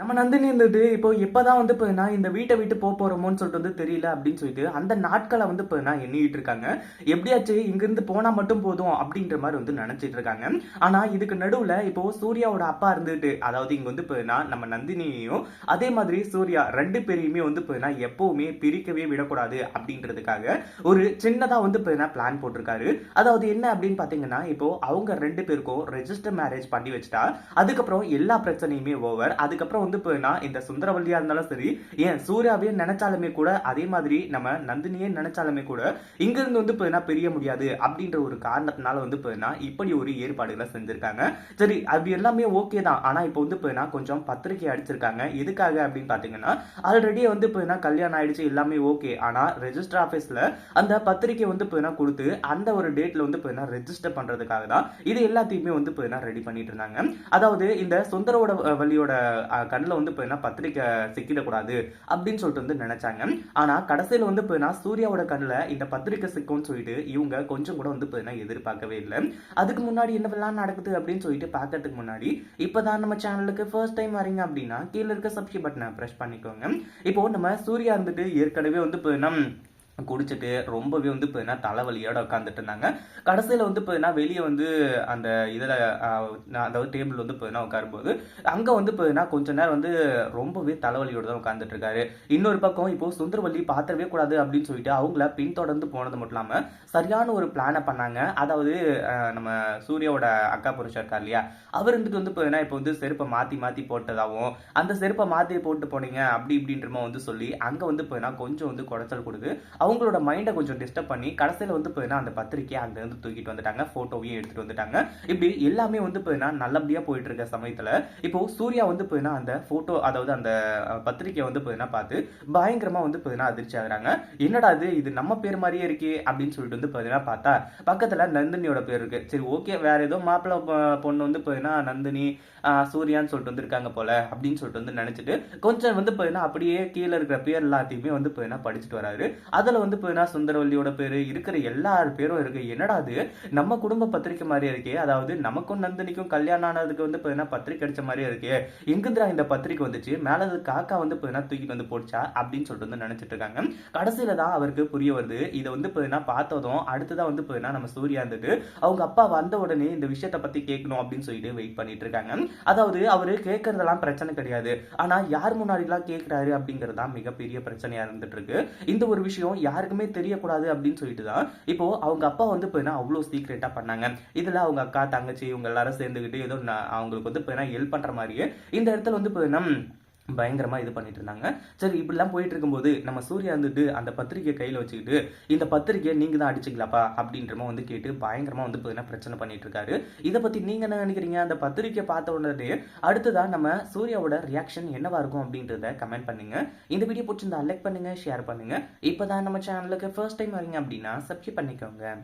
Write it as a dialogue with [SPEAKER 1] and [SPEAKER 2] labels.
[SPEAKER 1] நம்ம நந்தினி இருந்துட்டு இப்போ எப்பதான் வந்து இப்போ நான் இந்த வீட்டை விட்டு போக போறோமோன்னு சொல்லிட்டு வந்து தெரியல அப்படின்னு சொல்லிட்டு அந்த நாட்களை வந்து இப்போ நான் எண்ணிட்டு இருக்காங்க. எப்படியாச்சு இங்கிருந்து போனா மட்டும் போதும் அப்படின்ற மாதிரி வந்து நினைச்சிட்டு இருக்காங்க. ஆனா இதுக்கு நடுவுல இப்போ சூர்யாவோட அப்பா இருந்துட்டு அதாவது இங்க வந்து இப்போ நான் நம்ம நந்தினியையும் அதே மாதிரி சூர்யா ரெண்டு பேரையுமே வந்து இப்போ நான் எப்பவுமே பிரிக்கவே விடக்கூடாது அப்படின்றதுக்காக ஒரு சின்னதா வந்து இப்போ நான் பிளான் போட்டிருக்காரு. அதாவது என்ன அப்படின்னு பாத்தீங்கன்னா இப்போ அவங்க ரெண்டு பேருக்கும் ரெஜிஸ்டர் மேரேஜ் பண்ணி வச்சுட்டா அதுக்கப்புறம் எல்லா பிரச்சனையுமே ஓவர் அதுக்கப்புறம் வந்து இந்த சுந்தரவல்லியா இருந்தாலும் சரி ஏன் சூர்யாவே நினைச்சாலுமே கூட அதே மாதிரி நம்ம நந்தினியே நினைச்சாலுமே கூட இங்க இருந்து வந்து போயினா பிரிய முடியாது அப்படின்ற ஒரு காரணத்தினால வந்து போயினா இப்படி ஒரு ஏற்பாடுகளை செஞ்சிருக்காங்க. சரி அது எல்லாமே ஓகே தான். ஆனா இப்போ வந்து போயினா கொஞ்சம் பத்திரிக்கை அடிச்சிருக்காங்க. எதுக்காக அப்படின்னு பாத்தீங்கன்னா ஆல்ரெடி வந்து போயினா கல்யாணம் ஆயிடுச்சு எல்லாமே ஓகே. ஆனா ரெஜிஸ்டர் ஆபீஸ்ல அந்த பத்திரிக்கை வந்து போயினா கொடுத்து அந்த ஒரு டேட்ல வந்து போயினா ரெஜிஸ்டர் பண்றதுக்காக தான் இது எல்லாத்தையுமே வந்து போயினா ரெடி பண்ணிட்டு இருந்தாங்க. அதாவது இந்த சுந்தரோட வழியோட வள்ளியோட கண்ணில் வந்து போயினா பத்திரிக்கை சிக்கிடக்கூடாது அப்படின்னு சொல்லிட்டு வந்து நினைச்சாங்க. ஆனால் கடைசியில் வந்து போயினா சூர்யாவோட கண்ணில் இந்த பத்திரிக்கை சிக்கும்னு சொல்லிட்டு இவங்க கொஞ்சம் கூட வந்து போயினா எதிர்பார்க்கவே இல்லை. அதுக்கு முன்னாடி என்னவெல்லாம் நடக்குது அப்படின்னு சொல்லிட்டு பார்க்கறதுக்கு முன்னாடி இப்பதான் நம்ம சேனலுக்கு ஃபர்ஸ்ட் டைம் வரீங்க அப்படின்னா கீழே இருக்க சப்ஸ்கிரைப் பட்டனை ப்ரெஸ் பண்ணிக்கோங்க. இப்போ நம்ம சூர்யா இருந்துட்டு ஏற்கனவே வந்து போயினா குடிச்சிட்டு ரொம்பவே வந்து இப்போ என்ன தலைவலியோட உட்காந்துட்டு இருந்தாங்க கடைசியில் வந்து இப்போ என்ன வெளியே வந்து அந்த இதில் அதாவது டேபிள் வந்து இப்போ என்ன உட்காரும்போது அங்கே வந்து இப்போ என்ன கொஞ்ச நேரம் வந்து ரொம்பவே தலைவலியோட தான் உட்காந்துட்டு இருக்காரு இன்னொரு பக்கம் இப்போ சுந்தரவல்லி பார்த்துடவே கூடாது அப்படின்னு சொல்லிட்டு அவங்கள பின்தொடர்ந்து போனது மட்டும் இல்லாமல் சரியான ஒரு பிளானை பண்ணாங்க. அதாவது நம்ம சூர்யாவோட அக்கா புருஷன் இருக்கார் இல்லையா அவர் வந்து இப்போ என்ன இப்போ வந்து செருப்பை மாற்றி மாற்றி போட்டதாகவும் அந்த செருப்பை மாற்றி போட்டு போனீங்க அப்படி இப்படின்றமா வந்து சொல்லி அங்கே வந்து இப்போ என்ன கொஞ்சம் வந்து குடைச்சல் கொடுக்கு அவங்களோட மைண்டை கொஞ்சம் டிஸ்டர்ப் பண்ணி கடைசியில் வந்து போயினா அந்த பத்திரிக்கையை அங்கேருந்து தூக்கிட்டு வந்துட்டாங்க ஃபோட்டோவையும் எடுத்துட்டு வந்துட்டாங்க. இப்படி எல்லாமே வந்து போயினா நல்லபடியாக போயிட்டு இருக்க சமயத்தில் இப்போ சூர்யா வந்து போயினா அந்த ஃபோட்டோ அதாவது அந்த பத்திரிக்கையை வந்து போயினா பார்த்து பயங்கரமாக வந்து போயினா அதிர்ச்சி ஆகுறாங்க. என்னடா இது இது நம்ம பேர் மாதிரியே இருக்கே அப்படின்னு சொல்லிட்டு வந்து போயினா பார்த்தா பக்கத்தில் நந்தினியோட பேர் இருக்கு. சரி ஓகே வேற ஏதோ மாப்பிள்ளை பொண்ணு வந்து போயினா நந்தினி சூர்யான்னு சொல்லிட்டு வந்திருக்காங்க போல அப்படின்னு சொல்லிட்டு வந்து நினச்சிட்டு கொஞ்சம் வந்து போயினா அப்படியே கீழே இருக்கிற பேர் எல்லாத்தையுமே வந்து போயினா படிச்சுட்டு வராரு. அதில் வந்து போயினா சுந்தரவல்லியோட பேர் இருக்கிற எல்லார் பேரும் இருக்கு. என்னடா அது? நம்ம குடும்ப பத்திரிக்கை மாதிரி இருக்கே. அதாவது நமக்கும் நந்தினிக்கும் கல்யாணம் ஆனதுக்கு வந்து போயினா பத்திரிக்கை அடிச்ச மாதிரியே இருக்கே. எங்கிருந்துடா இந்த பத்திரிக்கை வந்துச்சு? மேல அது காக்கா வந்து போயினா தூக்கிட்டு வந்து போடுச்சா? அப்படின்னு சொல்லிட்டு வந்து நினச்சிட்டு இருக்காங்க. கடைசியில தான் அவருக்கு புரிய வருது. இதை வந்து பார்த்தீங்கன்னா பார்த்ததும் அடுத்ததா வந்து போயினா நம்ம சூர்யா இருந்துட்டு அவங்க அப்பா வந்த உடனே இந்த விஷயத்தை பத்தி கேட்கணும் அப்படின்னு சொல்லிட்டு வெயிட் பண்ணிட்டு இருக்காங்க. அதாவது அவரு கேட்கறதெல்லாம் பிரச்சனை கிடையாது. ஆனா யார் முன்னாடிலாம் கேட்கிறாரு அப்படிங்கிறது தான் மிகப்பெரிய பிரச்சனையா இருந்துட்டு இருக்கு. இந்த ஒரு விஷயம் யாருக்குமே தெரியக்கூடாது அப்படின்னு சொல்லிட்டு தான் இப்போ அவங்க அப்பா வந்து போயினா அவ்வளோ சீக்ரெட்டா பண்ணாங்க. இதுல அவங்க அக்கா தங்கச்சி இவங்க எல்லாரும் சேர்ந்துக்கிட்டு ஏதோ அவங்களுக்கு வந்து போயினா ஹெல்ப் பண்ற மாதிரியே இந்த இடத்துல வந்து போயினா பயங்கரமாக இது பண்ணிட்டு இருந்தாங்க சரி இப்படிலாம் போயிட்டு இருக்கும்போது நம்ம சூர்யா வந்துட்டு அந்த பத்திரிகையை கையில் வச்சுக்கிட்டு இந்த பத்திரிக்கையை நீங்கள் தான் அடிச்சிக்கலாப்பா அப்படின்றமோ வந்து கேட்டு பயங்கரமாக வந்து பார்த்தீங்கன்னா பிரச்சனை பண்ணிட்டு இருக்காரு இதை பற்றி நீங்கள் என்ன நினைக்கிறீங்க? அந்த பத்திரிக்கையை பார்த்த உடனே அடுத்ததா நம்ம சூர்யாவோட ரியாக்ஷன் என்னவா இருக்கும் அப்படின்றத கமெண்ட் பண்ணுங்க. இந்த வீடியோ பிடிச்சிருந்தா லைக் பண்ணுங்க ஷேர் பண்ணுங்க. இப்பதான் நம்ம சேனலுக்கு ஃபர்ஸ்ட் டைம் வரீங்க அப்படின்னா சப்ஸ்கிரைப் பண்ணிக்கோங்க.